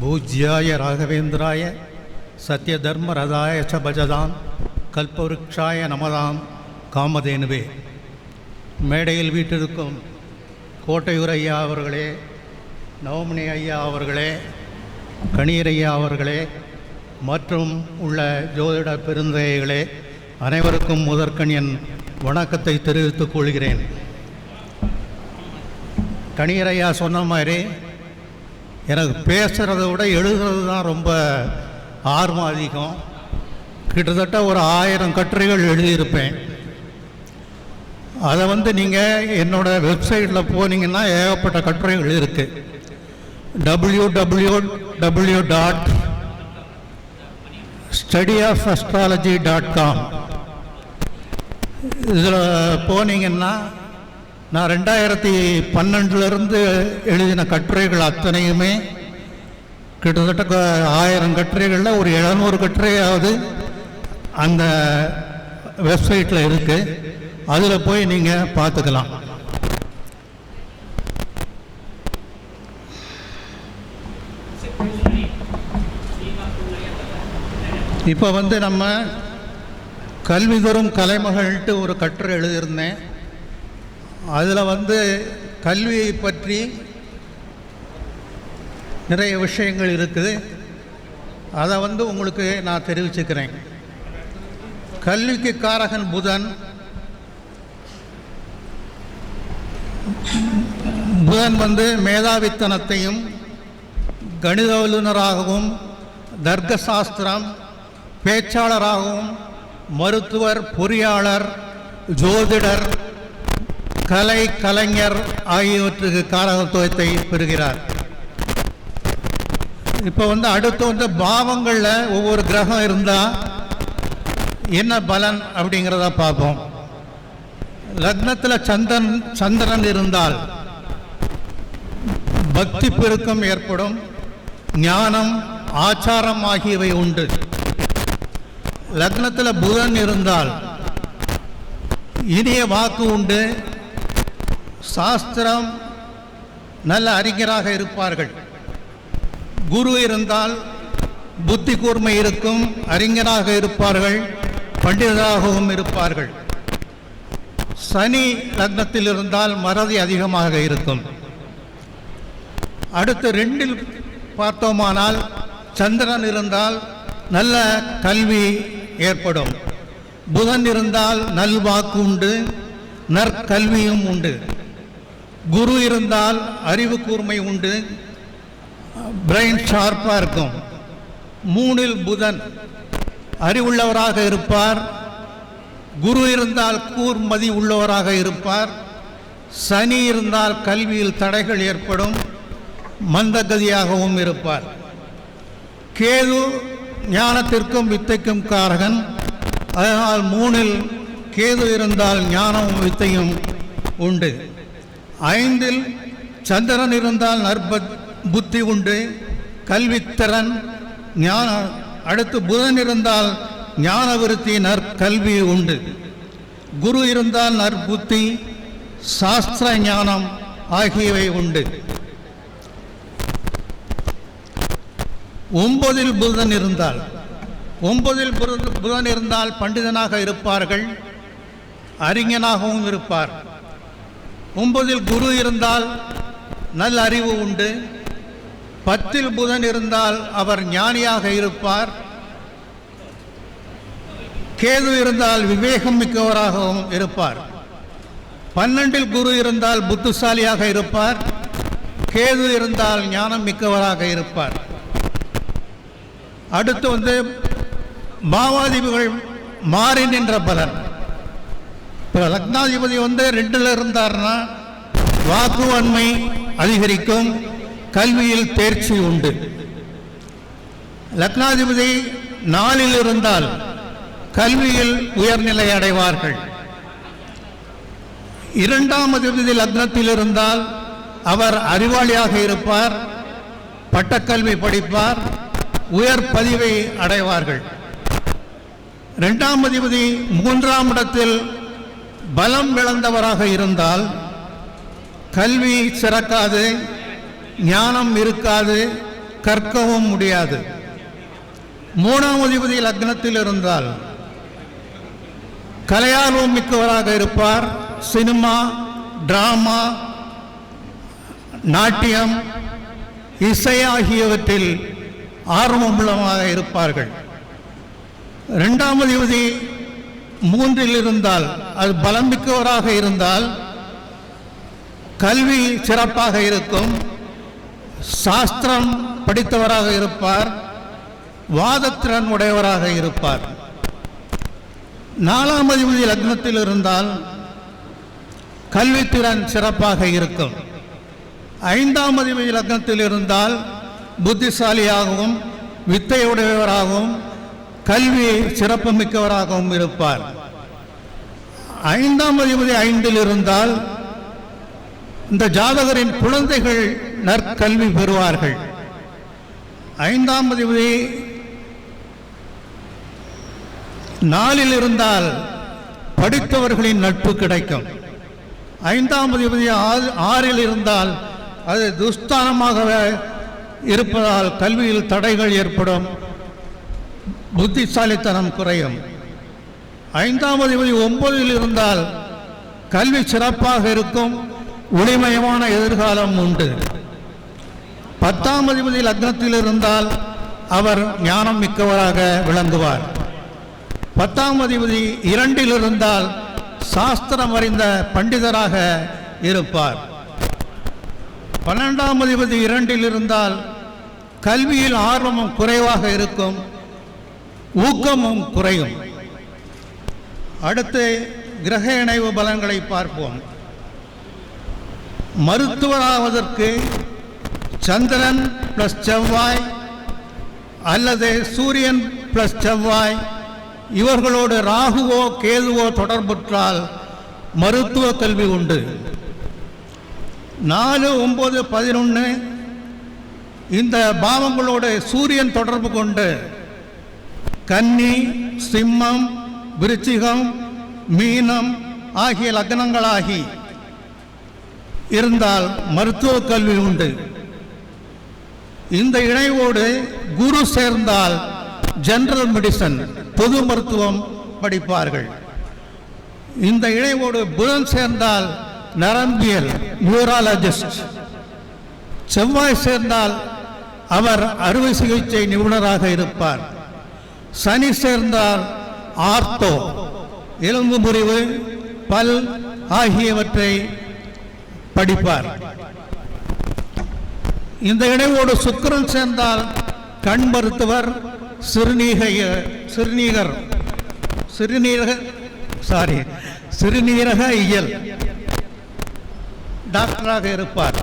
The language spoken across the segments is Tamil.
பூஜ்யாய ராகவேந்திராய சத்யதர்மரதாய ச பஜதாம் கல்பவருக்ஷாய நமதாம் காமதேனுவே. மேடையில் வீட்டிருக்கும் கோட்டையூர் ஐயா அவர்களே நவமணி ஐயா அவர்களே கணீர் ஐயா அவர்களே மற்றும் உள்ள ஜோதிட பெருந்தகைகளே அனைவருக்கும் முதற்கண் என் வணக்கத்தை தெரிவித்துக் கொள்கிறேன். கணியரையா சொன்ன மாதிரி எனக்கு பேசுகிறத விட எழுதுறது தான் ரொம்ப ஆர்வம் அதிகம். கிட்டத்தட்ட ஒரு ஆயிரம் கட்டுரைகள் எழுதியிருப்பேன். அதை வந்து நீங்கள் என்னோட வெப்சைட்டில் போனீங்கன்னா ஏகப்பட்ட கட்டுரைகள் இருக்குது W W W dot study of astrology dot com இதில் போனீங்கன்னா நான் ரெண்டாயிரத்தி பன்னெண்டுலேருந்து எழுதின கட்டுரைகள் அத்தனையுமே கிட்டத்தட்ட க- ஆயிரம் கட்டுரைகளில் ஒரு எழுநூறு கட்டுரையாவது அந்த வெப்சைட்டில் இருக்குது அதில் போய் நீங்கள் பார்த்துக்கலாம். இப்போ வந்து நம்ம கல்வி தரும் கலைமகள்ட்டு ஒரு கட்டுரை எழுதியிருந்தேன். அதில் வந்து கல்வியை பற்றி நிறைய விஷயங்கள் இருக்குது. அதை வந்து உங்களுக்கு நான் தெரிவிச்சுக்கிறேன். கல்விக்கு காரகன் புதன். புதன் வந்து மேதாவித்தனத்தையும் கணித வல்லுநராகவும் தர்க்க சாஸ்திரம் பேச்சாளராகவும் மருத்துவர் பொறியாளர் ஜோதிடர் கலை கலைஞர் ஆகியவற்றுக்கு காரகத்துவத்தை பெறுகிறார். இப்போ வந்து அடுத்து வந்து பாவங்களில் ஒவ்வொரு கிரகம் இருந்தால் என்ன பலன் அப்படிங்கிறத பார்ப்போம். லக்னத்தில் சந்திரன் சந்திரன் இருந்தால் பக்தி பெருக்கம் ஏற்படும் ஞானம் ஆச்சாரம் ஆகியவை உண்டு. லக்னத்தில் புதன் இருந்தால் இனிய வாக்கு உண்டு சாஸ்திரம் நல்ல அறிஞராக இருப்பார்கள். குரு இருந்தால் புத்தி கூர்மை இருக்கும் அறிஞராக இருப்பார்கள் பண்டிதராகவும் இருப்பார்கள். சனி லக்னத்தில் இருந்தால் மறதி அதிகமாக இருக்கும். அடுத்து ரெண்டில் பார்த்தோமானால் சந்திரன் இருந்தால் நல்ல கல்வி ஏற்படும். புதன் இருந்தால் நல்வாக்கு உண்டு நற்கல்வியும் உண்டு. குரு இருந்தால் அறிவு கூர்மை உண்டு. பிரெயின் ஷார்ப்பாக இருக்கும். மூணில் புதன் அறிவுள்ளவராக இருப்பார். குரு இருந்தால் கூர்மதி உள்ளவராக இருப்பார். சனி இருந்தால் கல்வியில் தடைகள் ஏற்படும். மந்தகதியாகவும் இருப்பார். கேது ஞானத்திற்கும் வித்தைக்கும் காரகன். அதனால் மூணில் கேது இருந்தால் ஞானமும் வித்தையும் உண்டு. ஐந்தில் சந்திரன் இருந்தால் நற்ப புத்தி உண்டு. கல்வித்திறன் ஞான அடுத்து புதன் இருந்தால் ஞான விருத்தி நற்கல்வி உண்டு. குரு இருந்தால் நற்புத்தி சாஸ்திர ஞானம் ஆகியவை உண்டு. ஒன்பதில் புதன் இருந்தால் ஒன்பதில் புதன் இருந்தால் பண்டிதனாக இருப்பார்கள் அறிஞனாகவும் இருப்பார். ஒன்பதில் குரு இருந்தால் நல்ல அறிவு உண்டு. பத்தில் புதன் இருந்தால் அவர் ஞானியாக இருப்பார். கேது இருந்தால் விவேகம் மிக்கவராகவும் இருப்பார். பன்னெண்டில் குரு இருந்தால் புத்திசாலியாக இருப்பார். கேது இருந்தால் ஞானம் மிக்கவராக இருப்பார். அடுத்து வந்து பாவாதிபதிகள் மாறி நின்ற பலன். இப்போ லக்னாதிபதி வந்து ரெண்டில் இருந்தார்னா வாக்குவன்மை அதிகரிக்கும் கல்வியில் தேர்ச்சி உண்டு. லக்னாதிபதி நாளில் இருந்தால் கல்வியில் உயர்நிலை அடைவார்கள். இரண்டாம் அதிபதி லக்னத்தில் இருந்தால் அவர் அறிவாளியாக இருப்பார் பட்டக்கல்வி படிப்பார் உயர் பதிவை அடைவார்கள். இரண்டாம் அதிபதி மூன்றாம் இடத்தில் பலம் விளந்தவராக இருந்தால் கல்வி சிறக்காது ஞானம் இருக்காது கற்கவும் முடியாது. மூணாம் அதிபதி லக்னத்தில் இருந்தால் கலையார்வம் மிக்கவராக இருப்பார். சினிமா டிராமா நாட்டியம் இசை ஆகியவற்றில் ஆர்வமுள்ளமாக இருப்பார்கள். ரெண்டாம் அதிபதி மூன்றில் இருந்தால் அது பலம் மிக்கவராக இருந்தால் கல்வி சிறப்பாக இருக்கும் சாஸ்திரம் படித்தவராக இருப்பார் வாதத்திறன் உடையவராக இருப்பார். நாலாம் அதிபதி லக்னத்தில் இருந்தால் கல்வித்திறன் சிறப்பாக இருக்கும். ஐந்தாம் அதிபதி லக்னத்தில் இருந்தால் புத்திசாலியாகவும் வித்தையுடையவராகவும் கல்வி சிறப்பு மிக்கவராகவும் இருப்பார். ஐந்தாம் அதிபதி ஐந்தில் இருந்தால் இந்த ஜாதகரின் குழந்தைகள் நற்கல்வி பெறுவார்கள். ஐந்தாம் அதிபதி நாளில் இருந்தால் படித்தவர்களின் நட்பு கிடைக்கும். ஐந்தாம் அதிபதி ஆறு- ஆறில் இருந்தால் அது துஸ்தானமாக இருப்பதால் கல்வியில் தடைகள் ஏற்படும். புத்திசாலித்தனம் குறையும். ஐந்தாம் அதிபதி ஒன்பதில் இருந்தால் கல்வி சிறப்பாக இருக்கும் ஒளிமயமான எதிர்காலம் உண்டு. பத்தாம் அதிபதி லக்னத்தில் இருந்தால் அவர் ஞானம் மிக்கவராக விளங்குவார். பத்தாம் அதிபதி இரண்டில் இருந்தால் சாஸ்திரம் அறிந்த பண்டிதராக இருப்பார். பன்னெண்டாம் அதிபதி இரண்டில் இருந்தால் கல்வியில் ஆர்வமும் குறைவாக இருக்கும் ஊக்கமும் குறையும். அடுத்து கிரக இணைவு பலன்களை பார்ப்போம். மருத்துவராவதற்கு சந்திரன் பிளஸ் செவ்வாய் அல்லது சூரியன் பிளஸ் செவ்வாய் இவர்களோடு ராகுவோ கேதுவோ தொடர்புற்றால் மருத்துவ கல்வி உண்டு. நாலு ஒம்பது பதினொன்று இந்த பாவங்களோடு சூரியன் தொடர்பு கொண்டு கன்னி சிம்மம் விருச்சிகம் மீனம் ஆகிய லக்னங்களாகி இருந்தால் மருத்துவ கல்வி உண்டு. இந்த இணைவோடு குரு சேர்ந்தால் ஜெனரல் மெடிசன் பொது மருத்துவம் படிப்பார்கள். இந்த இணைவோடு புதன் சேர்ந்தால் நரம்பியல் நியூராலஜிஸ்ட் செவ்வாய் சேர்ந்தால் அவர் அறுவை சிகிச்சை நிபுணராக இருப்பார். சனி சேர்ந்தால் ஆர்த்தோ எலும்பு முறிவு பல் ஆகியவற்றை படிப்பார். இந்த இணைவோடு சுக்கிரன் சேர்ந்தால் கண் மருத்துவர் சிறுநீக சிறுநீகர் சிறுநீரக சாரி சிறுநீரக இயல் டாக்டராக இருப்பார்.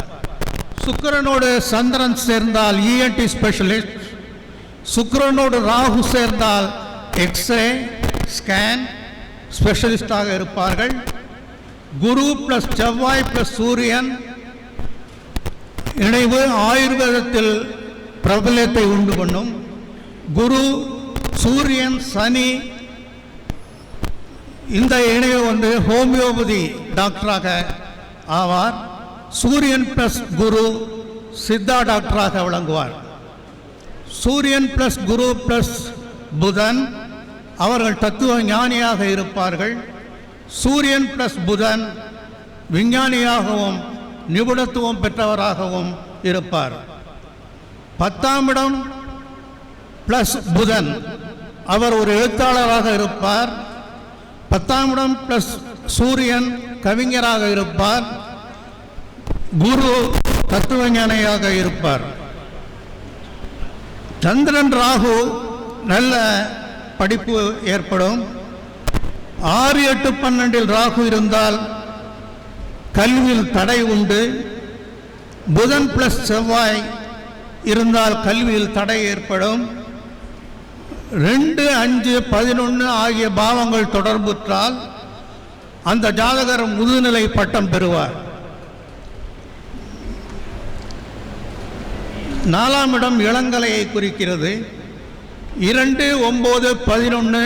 சுக்கிரனோடு சந்திரன் சேர்ந்தால் இஎன்டி ஸ்பெஷலிஸ்ட் சுக்கரனோடு ராகு சேர்ந்தால் எக்ஸ்ரே ஸ்கேன் ஸ்பெஷலிஸ்டாக இருப்பார்கள். குரு பிளஸ் செவ்வாய் பிளஸ் சூரியன் இணைவு ஆயுர்வேதத்தில் பிரபலத்தை உண்டு பண்ணும். குரு சூரியன் சனி இந்த இணைவு வந்து ஹோமியோபதி டாக்டராக ஆவார். சூரியன் பிளஸ் குரு சித்தா டாக்டராக விளங்குவார். சூரியன் பிளஸ் குரு பிளஸ் புதன் அவர்கள் தத்துவ ஞானியாக இருப்பார்கள். சூரியன் பிளஸ் புதன் விஞ்ஞானியாகவும் நிபுணத்துவம் பெற்றவராகவும் இருப்பார். பத்தாம் இடம் பிளஸ் புதன் அவர் ஒரு எழுத்தாளராக இருப்பார். பத்தாம் இடம் பிளஸ் சூரியன் கவிஞராக இருப்பார். குரு தத்துவஞானியாக இருப்பார். சந்திரன் ராகு நல்ல படிப்பு ஏற்படும். ஆறு எட்டு பன்னெண்டில் ராகு இருந்தால் கல்வியில் தடை உண்டு. புதன் பிளஸ் செவ்வாய் இருந்தால் கல்வியில் தடை ஏற்படும். ரெண்டு அஞ்சு பதினொன்று ஆகிய பாவங்கள் தொடர்புற்றால் அந்த ஜாதகர் முதுநிலை பட்டம் பெறுவார். நாலாம் இடம் இளங்கலையை குறிக்கிறது. இரண்டு ஒம்பது பதினொன்று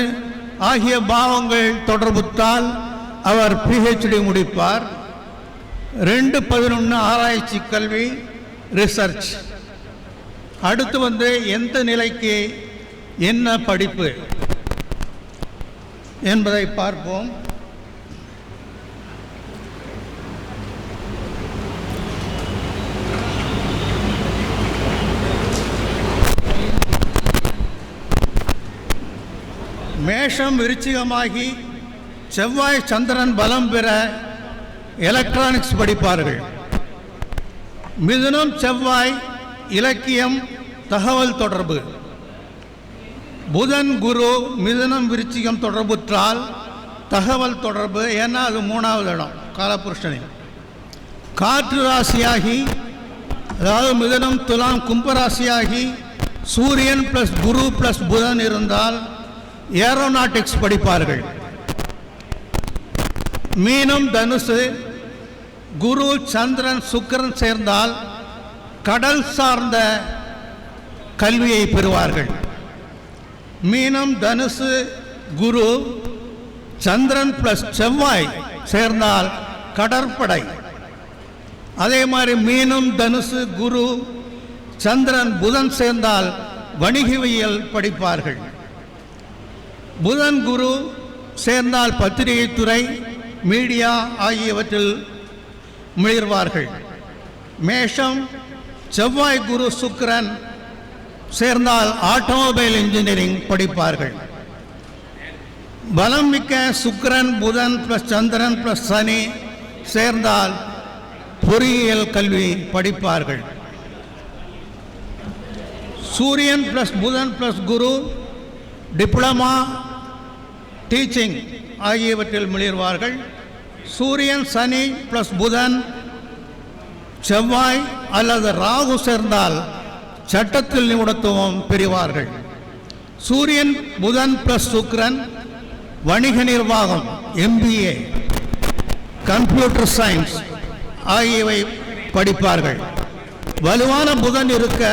ஆகிய பாவங்கள் தொடர்புத்தால் அவர் பிஹெச்டி முடிப்பார். ரெண்டு பதினொன்று ஆராய்ச்சி கல்வி ரிசர்ச் அடுத்து வந்து எந்த நிலைக்கு என்ன படிப்பு என்பதை பார்ப்போம். மேஷம் விருச்சிகமாகி செவ்வாய் சந்திரன் பலம் பெற எலக்ட்ரானிக்ஸ் படிப்பார்கள். மிதுனம் செவ்வாய் இலக்கியம் தகவல் தொடர்பு. புதன் குரு மிதுனம் விருச்சிகம் தொடர்புற்றால் தகவல் தொடர்பு ஏன்னா அது மூணாவது இடம் காலபுருஷனில். காற்று ராசியாகி அதாவது மிதுனம் துலாம் கும்பராசியாகி சூரியன் ப்ளஸ் குரு ப்ளஸ் புதன் இருந்தால் ஏரோநாட்டிக்ஸ் படிப்பார்கள். மீனம் தனுசு குரு சந்திரன் சுக்கிரன் சேர்ந்தால் கடல் சார்ந்த கல்வியை பெறுவார்கள். மீனம் தனுசு குரு சந்திரன் பிளஸ் செவ்வாய் சேர்ந்தால் கடற்படை. அதே மாதிரி மீனம் தனுசு குரு சந்திரன் புதன் சேர்ந்தால் வணிகவியல் படிப்பார்கள். புதன் குரு சேர்ந்தால் பத்திரிகை துறை மீடியா ஆகியவற்றில் முயல்வார்கள். மேஷம் செவ்வாய் குரு சுக்கிரன் சேர்ந்தால் ஆட்டோமொபைல் இன்ஜினியரிங் படிப்பார்கள். பலம் மிக்க சுக்கரன் புதன் ப்ளஸ் சந்திரன் ப்ளஸ் சனி சேர்ந்தால் பொறியியல் கல்வி படிப்பார்கள். சூரியன் ப்ளஸ் புதன் ப்ளஸ் குரு டிப்ளமா டீச்சிங் ஆகியவற்றில் முயல்வார்கள் சூரியன் சனி ப்ளஸ் புதன் செவ்வாய் அல்லது ராகு சேர்ந்தால் சட்டத்தில் நிபுணத்துவம் பெறுவார்கள். சூரியன் புதன் பிளஸ் சுக்ரன் வணிக நிர்வாகம் எம்பிஏ கம்ப்யூட்டர் சயின்ஸ் ஆகியவை படிப்பார்கள். வலுவான புதன் இருக்க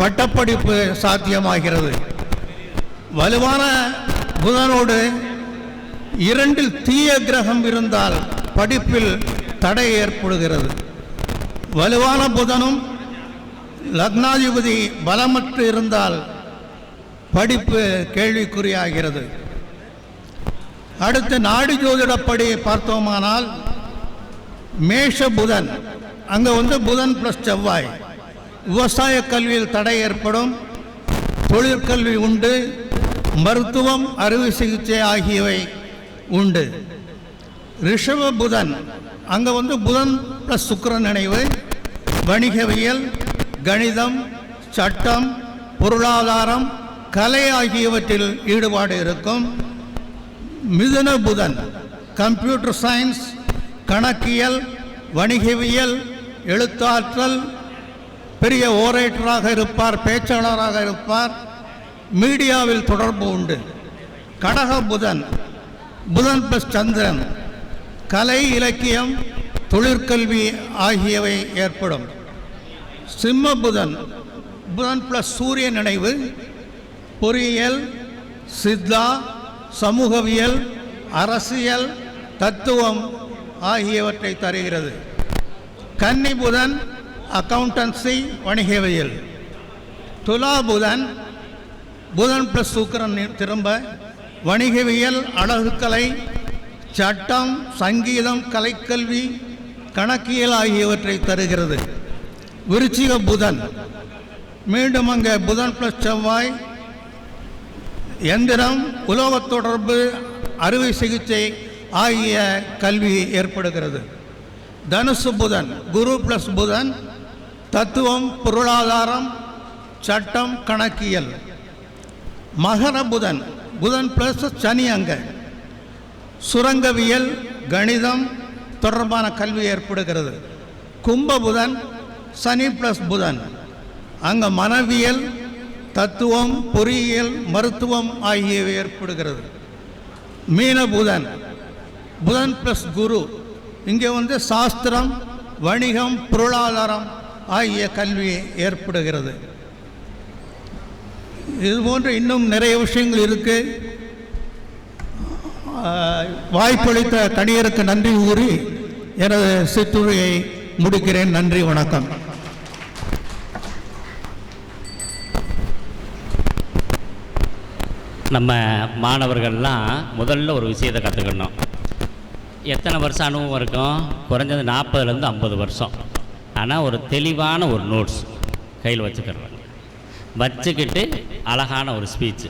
பட்டப்படிப்பு சாத்தியமாகிறது. வலுவான புதனோடு இரண்டில் தீய கிரகம் இருந்தால் படிப்பில் தடை ஏற்படுகிறது. வலுவான புதனும் லக்னாதிபதி பலமற்று இருந்தால் படிப்பு கேள்விக்குறியாகிறது. அடுத்து நாடு ஜோதிடப்படி பார்த்தோமானால் மேஷ புதன் அங்கே வந்து புதன் ப்ளஸ் செவ்வாய். விவசாய கல்வியில் தடை ஏற்படும் தொழிற்கல்வி உண்டு மருத்துவம் அறுவை சிகிச்சை ஆகியவை உண்டு. ரிஷப புதன். அங்கே வந்து புதன் ப்ளஸ் சுக்கரன் நினைவு. வணிகவியல் கணிதம் சட்டம் பொருளாதாரம் கலை ஆகியவற்றில் ஈடுபாடு இருக்கும். மிதுன புதன். கம்ப்யூட்டர் சயின்ஸ் கணக்கியல் வணிகவியல் எழுத்தாற்றல் பெரிய ஓரேட்டராக இருப்பார் பேச்சாளராக இருப்பார். மீடியாவில் தொடர்பு உண்டு. கடக புதன் புதன் பிளஸ் சந்திரன் கலை இலக்கியம் தொழிற்கல்வி ஆகியவை ஏற்படும். சிம்ம புதன் புதன் பிளஸ் சூரிய நினைவு பொறியியல் சித்தா சமூகவியல் அரசியல் தத்துவம் ஆகியவற்றை தருகிறது. கன்னி புதன் அக்கவுண்டன்சி வணிகவியல். துலா புதன் புதன் பிளஸ் சுக்கிரன் திரும்ப வணிகவியல் அழகுக்கலை சட்டம் சங்கீதம் கலைக்கல்வி கணக்கியல் ஆகியவற்றை தருகிறது. விருச்சிக புதன். மீண்டும் அங்கே புதன் பிளஸ் செவ்வாய். எந்திரம் உலோகத் தொடர்பு அறுவை சிகிச்சை ஆகிய கல்வி ஏற்படுகிறது. தனுசு புதன் குரு பிளஸ் புதன். தத்துவம் பொருளாதாரம் சட்டம் கணக்கியல். மகர புதன். புதன் பிளஸ் சனி அங்க. சுரங்கவியல் கணிதம் தொடர்பான கல்வி ஏற்படுகிறது. கும்ப புதன் சனி பிளஸ் புதன். அங்கே மனவியல் தத்துவம் பொறியியல் மருத்துவம் ஆகியவை ஏற்படுகிறது. மீன புதன். புதன் பிளஸ் குரு. இங்கே வந்து சாஸ்திரம் வணிகம் பொருளாதாரம் ஆகிய கல்வி ஏற்படுகிறது. இது போன்ற இன்னும் நிறைய விஷயங்கள் இருக்குது வாய்ப்பளித்த தனியருக்கு நன்றி கூறி எனது சிற்றுரையை முடிக்கிறேன். நன்றி வணக்கம். நம்ம மாணவர்கள்லாம் முதல்ல ஒரு விஷயத்தை கற்றுக்கணும் எத்தனை வருஷம் அனுபவம் இருக்கும்? குறைஞ்சது நாற்பதுலேருந்து ஐம்பது வருஷம். ஆனால் ஒரு தெளிவான ஒரு நோட்ஸ் கையில் வச்சுக்கிறாங்க வச்சுக்கிட்டு அழகான ஒரு ஸ்பீச்சு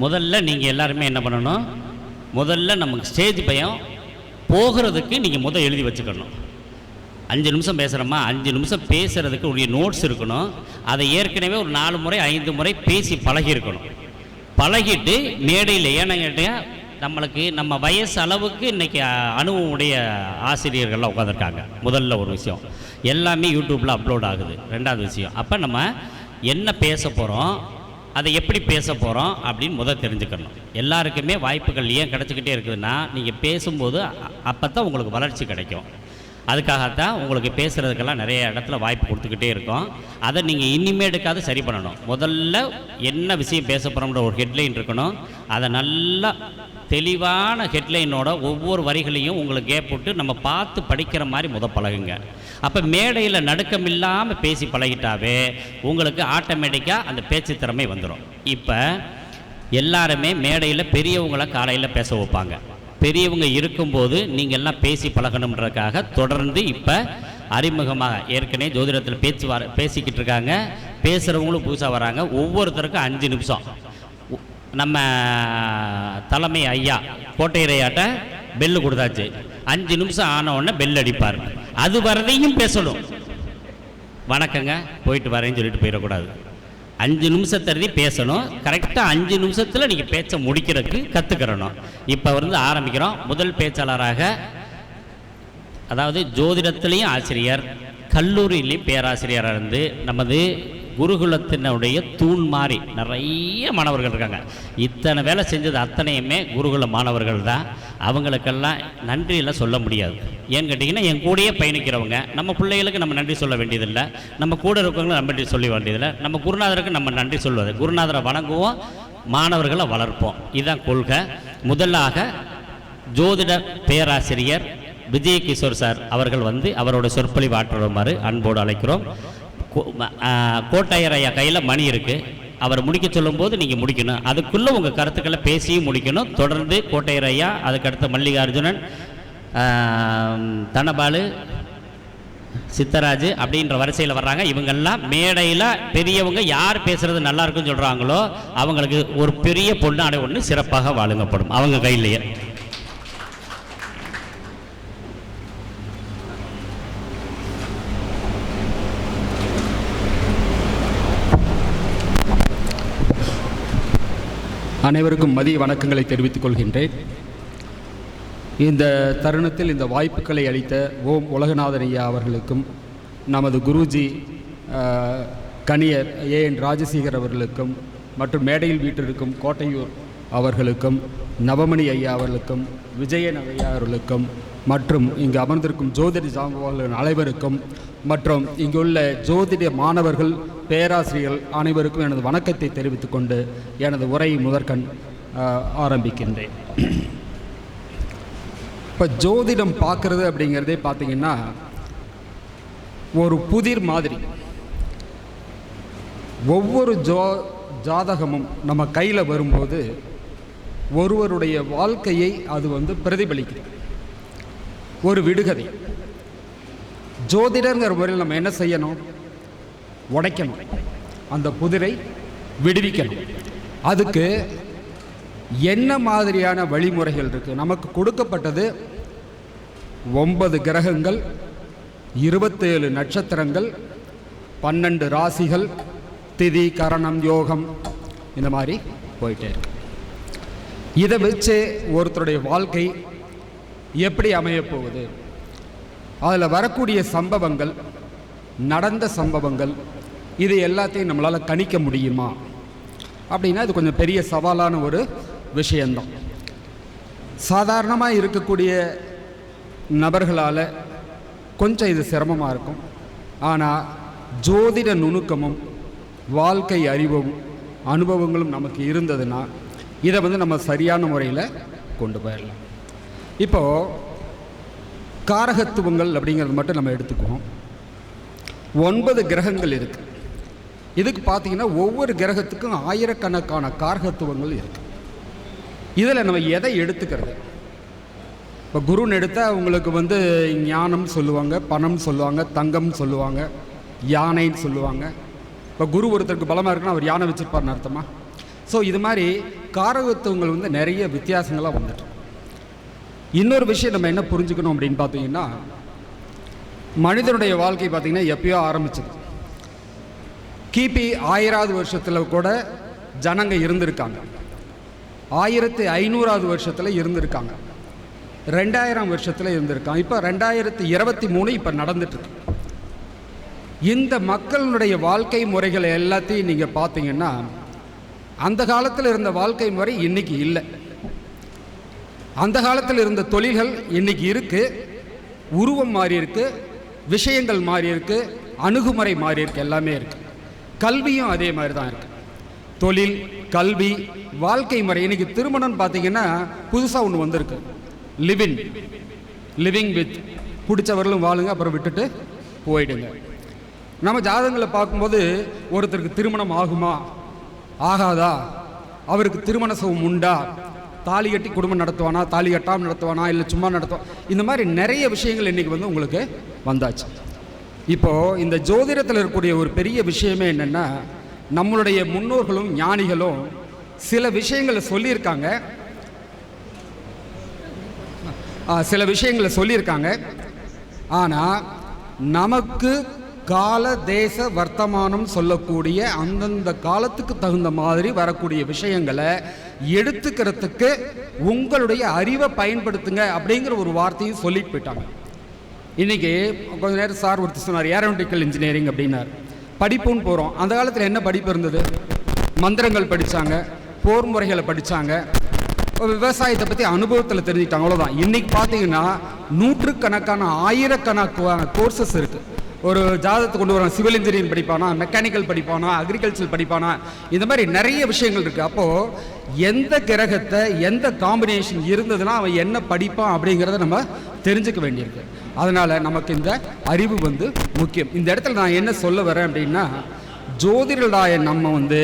முதல்ல நீங்கள் எல்லாருமே என்ன பண்ணணும்? முதல்ல நமக்கு ஸ்டேஜ் பயம் போகிறதுக்கு நீங்கள் முதல் எழுதி வச்சுக்கணும். அஞ்சு நிமிஷம் பேசுகிறோமா அஞ்சு நிமிஷம் பேசுகிறதுக்கு உரிய நோட்ஸ் இருக்கணும். அதை ஏற்கனவே ஒரு நாலு முறை ஐந்து முறை பேசி பழகியிருக்கணும். பழகிட்டு மேடையில் ஏன்னு கேட்டால் நம்மளுக்கு நம்ம வயசு அளவுக்கு இன்றைக்கி அனுபவம் உடைய ஆசிரியர்கள்லாம் உட்காந்துருக்காங்க முதல்ல ஒரு விஷயம். எல்லாமே யூடியூப்பில் அப்லோட் ஆகுது. ரெண்டாவது விஷயம். அப்போ நம்ம என்ன பேச போகிறோம் அதை எப்படி பேச போகிறோம் அப்படின்னு முதல் தெரிஞ்சுக்கணும். எல்லாருக்குமே வாய்ப்புகள் ஏன் கிடச்சிக்கிட்டே இருக்குதுன்னா நீங்கள் பேசும்போது அப்போ தான் உங்களுக்கு வளர்ச்சி கிடைக்கும். அதுக்காகத்தான் உங்களுக்கு பேசுகிறதுக்கெல்லாம் நிறைய இடத்துல வாய்ப்பு கொடுத்துக்கிட்டே இருக்கோம். அதை நீங்கள் இனிமேடுக்காவது சரி பண்ணணும். முதல்ல என்ன விஷயம் பேச போகிறோம்ன்ற ஒரு ஹெட்லைன் இருக்கணும். அதை நல்லா தெளிவான ஹெட்லைனோட ஒவ்வொரு வரிகளையும் உங்களுக்கு கேப் போட்டு நம்ம பார்த்து படிக்கிற மாதிரி முத பழகுங்க. அப்போ மேடையில் நடுக்கம் இல்லாமல் பேசி பழகிட்டாவே உங்களுக்கு ஆட்டோமேட்டிக்காக அந்த பேச்சு திறமை வந்துடும் இப்போ எல்லாருமே மேடையில் பெரியவங்களை காலையில் பேச வைப்பாங்க. பெரியவங்க இருக்கும்போது நீங்கள் எல்லாம் பேசி பழகணுன்றதுக்காக தொடர்ந்து இப்போ அறிமுகமாக ஏற்கனவே ஜோதிடத்தில் பேச்சு வர பேசிக்கிட்டு இருக்காங்க. பேசுகிறவங்களும் புதுசாக வராங்க. ஒவ்வொருத்தருக்கும் அஞ்சு நிமிஷம். நம்ம தலைமை ஐயா கோட்டையரையாட்ட பெல்லு கொடுத்தாச்சு. அஞ்சு நிமிஷம் ஆன உடனே பெல் அடிப்பார். அது வரதையும் பேசணும். வணக்கங்க. போயிட்டு வரேன்னு சொல்லிட்டு போயிடக்கூடாது. அஞ்சு நிமிஷத்தருதி பேசணும். கரெக்டாக அஞ்சு நிமிஷத்தில் நீங்கள் பேச்சை முடிக்கிறதுக்கு கற்றுக்கிறணும் இப்போ வந்து ஆரம்பிக்கிறோம். முதல் பேச்சாளராக அதாவது ஜோதிடத்துலேயும் ஆசிரியர் கல்லூரியிலையும் பேராசிரியராக இருந்து நமது குருகுலத்தினுடைய தூண் மாறி நிறைய மாணவர்கள் இருக்காங்க. இத்தனை வேலை செஞ்சது அத்தனையுமே குருகுல மாணவர்கள் தான். அவங்களுக்கெல்லாம் நன்றியெல்லாம் சொல்ல முடியாது. ஏன்னு கேட்டிங்கன்னா என் கூடயே பயணிக்கிறவங்க நம்ம பிள்ளைகளுக்கு நம்ம நன்றி சொல்ல வேண்டியதில்லை. நம்ம கூட இருக்கவங்களும் நம்ம நன்றி சொல்ல வேண்டியதில்லை. நம்ம குருநாதருக்கு நம்ம நன்றி சொல்வது. குருநாதரை வணங்குவோம் மாணவர்களை வளர்ப்போம். இதுதான் கொள்கை. முதலாக ஜோதிட பேராசிரியர் விஜயகிஷோர் சார் அவர்கள் வந்து அவரோட சொற்பொழிவு ஆற்றுமாறு அன்போடு அழைக்கிறோம். கோ- ஐயா கையில் மணி இருக்குது அவர் முடிக்க சொல்லும்போது நீங்கள் முடிக்கணும். அதுக்குள்ளே உங்கள் கருத்துக்களை பேசியும் முடிக்கணும். தொடர்ந்து கோட்டையர் ஐயா அதுக்கடுத்து மல்லிகார்ஜுனன் தனபாலு சித்தராஜ் அப்படின்ற வரிசையில் வர்றாங்க. இவங்கெல்லாம் மேடையில் பெரியவங்க யார் பேசுறது நல்லா இருக்குன்னு சொல்கிறாங்களோ அவங்களுக்கு ஒரு பெரிய பொண்ணாடை ஒன்று சிறப்பாக வழங்கப்படும். அவங்க கையிலேயே. அனைவருக்கும் மதிய வணக்கங்களை தெரிவித்துக் கொள்கின்றேன். இந்த தருணத்தில் இந்த வாய்ப்புகளை அளித்த ஓம் உலகநாதன் ஐயா அவர்களுக்கும் நமது குருஜி கணியர் ஏ என் ராஜசேகர் அவர்களுக்கும் மற்றும் மேடையில் வீட்டிற்கும் கோட்டையூர் அவர்களுக்கும் நவமணி ஐயா அவர்களுக்கும் விஜயன் ஐயா அவர்களுக்கும் மற்றும் இங்கு அமர்ந்திருக்கும் ஜோதிட சாம்பவர்கள் அனைவருக்கும் மற்றும் இங்குள்ள ஜோதிட மாணவர்கள் பேராசிரியர்கள் அனைவருக்கும் எனது வணக்கத்தை தெரிவித்துக் கொண்டு எனது உரையை முதற்கண் ஆரம்பிக்கின்றேன். இப்போ ஜோதிடம் பார்க்குறது அப்படிங்கிறதே பார்த்தீங்கன்னா ஒரு புதிர் மாதிரி. ஒவ்வொரு ஜோ ஜாதகமும் நம்ம கையில் வரும்போது ஒருவருடைய வாழ்க்கையை அது வந்து பிரதிபலிக்கிறது. ஒரு விடுகதை. ஜோதிடங்கிற முறையில் நம்ம என்ன செய்யணும்? உடைக்கணும். அந்த புதிரை விடுவிக்கணும். அதுக்கு என்ன மாதிரியான வழிமுறைகள் இருக்குது நமக்கு கொடுக்கப்பட்டது ஒன்பது கிரகங்கள் இருபத்தேழு நட்சத்திரங்கள் பன்னெண்டு ராசிகள் திதி கரணம் யோகம் இந்த மாதிரி போயிட்டே இருக்கு. இதை வச்சு ஒருத்தருடைய வாழ்க்கை எப்படி அமையப்போகுது அதில் வரக்கூடிய சம்பவங்கள் நடந்த சம்பவங்கள் இது எல்லாத்தையும் நம்மளால் கணிக்க முடியுமா? அப்படின்னா இது கொஞ்சம் பெரிய சவாலான ஒரு விஷயந்தான் சாதாரணமாக இருக்கக்கூடிய நபர்களால் கொஞ்சம் இது சிரமமாக இருக்கும். ஆனால் ஜோதிட நுணுக்கமும் வாழ்க்கை அறிவும் அனுபவங்களும் நமக்கு இருந்ததுன்னா இதை வந்து நம்ம சரியான முறையில் கொண்டு போயிடலாம். இப்போது காரகத்துவங்கள் அப்படிங்கிறது மட்டும் நம்ம எடுத்துக்குவோம். ஒன்பது கிரகங்கள் இருக்குது இதுக்கு பார்த்தீங்கன்னா ஒவ்வொரு கிரகத்துக்கும் ஆயிரக்கணக்கான காரகத்துவங்கள் இருக்குது இதில் நம்ம எதை எடுத்துக்கிறது? இப்போ குருன்னு எடுத்தால் உங்களுக்கு வந்து ஞானம் சொல்லுவாங்க பணம் சொல்லுவாங்க தங்கம் சொல்லுவாங்க யானைன்னு சொல்லுவாங்க. இப்போ குரு ஒருத்தருக்கு பலமாக இருக்குன்னா அவர் யானை வச்சுருப்பார்னு அர்த்தமா? ஸோ இது மாதிரி காரகத்துவங்கள் வந்து நிறைய வித்தியாசங்களாக வந்துட்டு இன்னொரு விஷயம் நம்ம என்ன புரிஞ்சுக்கணும் அப்படின்னு பார்த்தீங்கன்னா மனிதனுடைய வாழ்க்கை பார்த்திங்கன்னா எப்பயோ ஆரம்பிச்சது. கிபி ஆயிராவது வருஷத்தில் கூட ஜனங்க இருந்திருக்காங்க. ஆயிரத்தி ஐநூறாவது வருஷத்தில் இருந்திருக்காங்க. ரெண்டாயிரம் வருஷத்தில் இருந்திருக்காங்க. இப்போ ரெண்டாயிரத்தி இருபத்தி மூணு இப்போ நடந்துட்டுருக்கு இந்த மக்களுடைய வாழ்க்கை முறைகளை எல்லாத்தையும் நீங்கள் பார்த்தீங்கன்னா அந்த காலத்தில் இருந்த வாழ்க்கை முறை இன்னைக்கு இல்லை. அந்த காலத்தில் இருந்த தொழில்கள் இன்னைக்கு இருக்குது உருவம் மாறி இருக்குது விஷயங்கள் மாறி இருக்கு அணுகுமுறை மாறி இருக்கு எல்லாமே இருக்கு. கல்வியும் அதே மாதிரி தான் இருக்கு. தொழில் கல்வி வாழ்க்கை முறை. இன்னைக்கு திருமணம் பார்த்தீங்கன்னா புதுசாக ஒன்று வந்திருக்கு. லிவிங் லிவிங் வித் பிடிச்சவர்களும் வாழுங்க அப்புறம் விட்டுட்டு போயிடுங்க. நம்ம ஜாதகங்களை பார்க்கும்போது ஒருத்தருக்கு திருமணம் ஆகுமா? ஆகாதா? அவருக்கு திருமண சுகம் உண்டா? தாலி கட்டி குடும்பம் நடத்துவானா தாலி கட்டாமல் நடத்துவானா இல்லை சும்மா நடத்துவான் இந்த மாதிரி நிறைய விஷயங்கள் இன்றைக்கி வந்து உங்களுக்கு வந்தாச்சு. இப்போது இந்த ஜோதிடத்தில் இருக்கக்கூடிய ஒரு பெரிய விஷயமே என்னென்னா நம்மளுடைய முன்னோர்களும் ஞானிகளும் சில விஷயங்களை சொல்லியிருக்காங்க. ஆ, சில விஷயங்களை சொல்லியிருக்காங்க. ஆனால் நமக்கு கால தேச வர்த்தமானம் சொல்லக்கூடிய அந்தந்த காலத்துக்கு தகுந்த மாதிரி வரக்கூடிய விஷயங்களை எடுத்துக்கிறதுக்கு உங்களுடைய அறிவை பயன்படுத்துங்க அப்படிங்கிற ஒரு வார்த்தையும் சொல்லிட்டு போயிட்டாங்க. இன்றைக்கி கொஞ்ச நேரம் சார் ஒருத்தர் சொன்னார் ஏரோனாட்டிக்கல் இன்ஜினியரிங் அப்படின்னார். படிப்புன்னு போகிறோம் அந்த காலத்தில் என்ன படிப்பு இருந்தது? மந்திரங்கள் படித்தாங்க போர் முறைகளை படித்தாங்க விவசாயத்தை பற்றி அனுபவத்தில் தெரிஞ்சுக்கிட்டாங்க. அவ்வளோதான் இன்றைக்கி பார்த்தீங்கன்னா நூற்றுக்கணக்கான ஆயிரக்கணக்கான கோர்சஸ் இருக்குது ஒரு ஜாதகத்தை கொண்டு வரான். சிவில் இன்ஜினியரிங் படிப்பானா மெக்கானிக்கல் படிப்பானா அக்ரிகல்ச்சர் படிப்பானா இந்த மாதிரி நிறைய விஷயங்கள் இருக்குது அப்போது எந்த கிரகத்தை எந்த காம்பினேஷன் இருந்ததுன்னா அவன் என்ன படிப்பான் அப்படிங்கிறத நம்ம தெரிஞ்சுக்க வேண்டியிருக்கு. அதனால் நமக்கு இந்த அறிவு வந்து முக்கியம். இந்த இடத்துல நான் என்ன சொல்ல வரேன் அப்படின்னா ஜோதிடராய நம்ம வந்து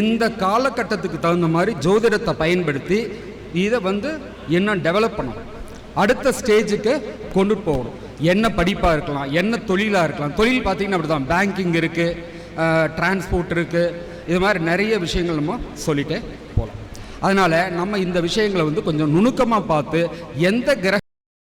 இந்த காலகட்டத்துக்கு தகுந்த மாதிரி ஜோதிடத்தை பயன்படுத்தி இதை வந்து இன்னும் டெவலப் பண்ணணும். அடுத்த ஸ்டேஜுக்கு கொண்டுட்டு போகணும். என்ன படிப்பாக இருக்கலாம் என்ன தொழிலாக இருக்கலாம். தொழில் பார்த்தீங்கன்னா அப்படி தான் பேங்கிங் இருக்குது டிரான்ஸ்போர்ட் இருக்குது இது மாதிரி நிறைய விஷயங்கள் நம்ம சொல்லிட்டே போகலாம் அதனால் நம்ம இந்த விஷயங்களை வந்து கொஞ்சம் நுணுக்கமாக பார்த்து எந்த கிரக